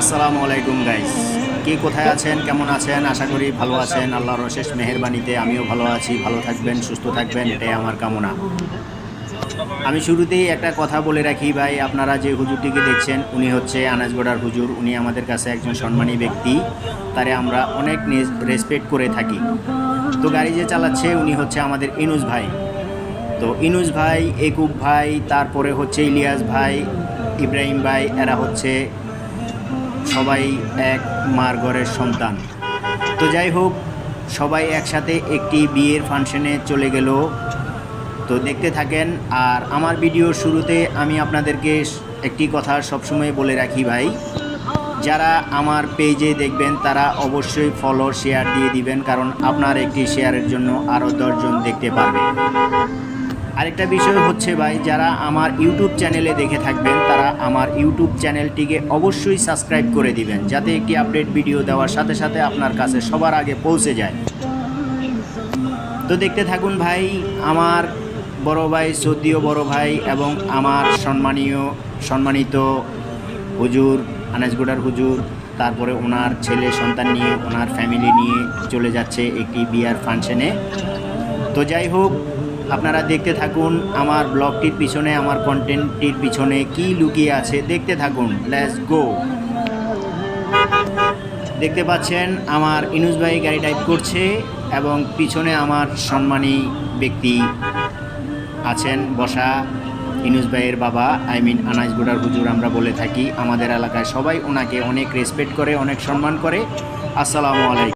আসসালামু আলাইকুম গাইস কে কোথায় আছেন? কেমন আছেন? আশা করি ভালো আছেন। আল্লাহর অশেষ মেহেরবানিতে আমিও ভালো আছি। ভালো থাকবেন, সুস্থ থাকবেন, এটাই আমার কামনা। আমি শুরুতেই একটা কথা বলে রাখি ভাই, আপনারা যে হুজুরটিকে দেখছেন, উনি হচ্ছে আনাজগড়ার হুজুর। উনি আমাদের কাছে একজন সম্মানী ব্যক্তি। তারে আমরা অনেক রেসপেক্ট করে থাকি। তো গাড়ি যে চালাচ্ছে, উনি হচ্ছে আমাদের ইনুজ ভাই। তো ইনুজ ভাই, একুব ভাই, তারপরে হচ্ছে ইলিয়াস ভাই, ইব্রাহিম ভাই, এরা হচ্ছে সবাই এক মার ঘরের সন্তান। তো যাই হোক, সবাই একসাথে একটি বিয়ের ফাংশনে চলে গেল। তো দেখতে থাকেন, আর আমার ভিডিওর শুরুতে আমি আপনাদেরকে একটি কথা সবসময় বলে রাখি ভাই, যারা আমার পেজে দেখবেন তারা অবশ্যই ফলো শেয়ার দিয়ে দিবেন, কারণ আপনার একটি শেয়ারের জন্য আরও দশজন দেখতে পারবে। আরেকটা বিষয় হচ্ছে ভাই, যারা আমার ইউটিউব চ্যানেলে দেখে থাকবেন, তারা আমার ইউটিউব চ্যানেলটিকে অবশ্যই সাবস্ক্রাইব করে দিবেন, যাতে একটি আপডেট ভিডিও দেওয়ার সাথে সাথে আপনার কাছে সবার আগে পৌঁছে যায়। তো দেখতে থাকুন ভাই, আমার বড় ভাই সদ্যীয় বড় ভাই এবং আমার সম্মানীয়, সম্মানিত হুজুর আনাজগুড়ার হুজুর, তারপরে ওনার ছেলে, সন্তান নিয়ে, ওনার ফ্যামিলি নিয়ে চলে যাচ্ছে একটি বিয়ার ফাংশনে তো যাই হোক আপনারা দেখতে থাকুন আমার ব্লগটির পিছনে, আমার কন্টেন্টটির পিছনে কি লুকিয়ে আছে, দেখতে থাকুন। লেটস গো দেখতে পাচ্ছেন, আমার ইনুস ভাই গাড়ি টাইপ করছে এবং পিছনে আমার সম্মানী ব্যক্তি আছেন, বসা। ইনুস ভাইয়ের বাবা আই মিন আনাজগুড়ার হুজুর আমরা বলে থাকি। আমাদের এলাকায় সবাই ওনাকে অনেক রেসপেক্ট করে, অনেক সম্মান করে। আসসালামু আলাইকুম।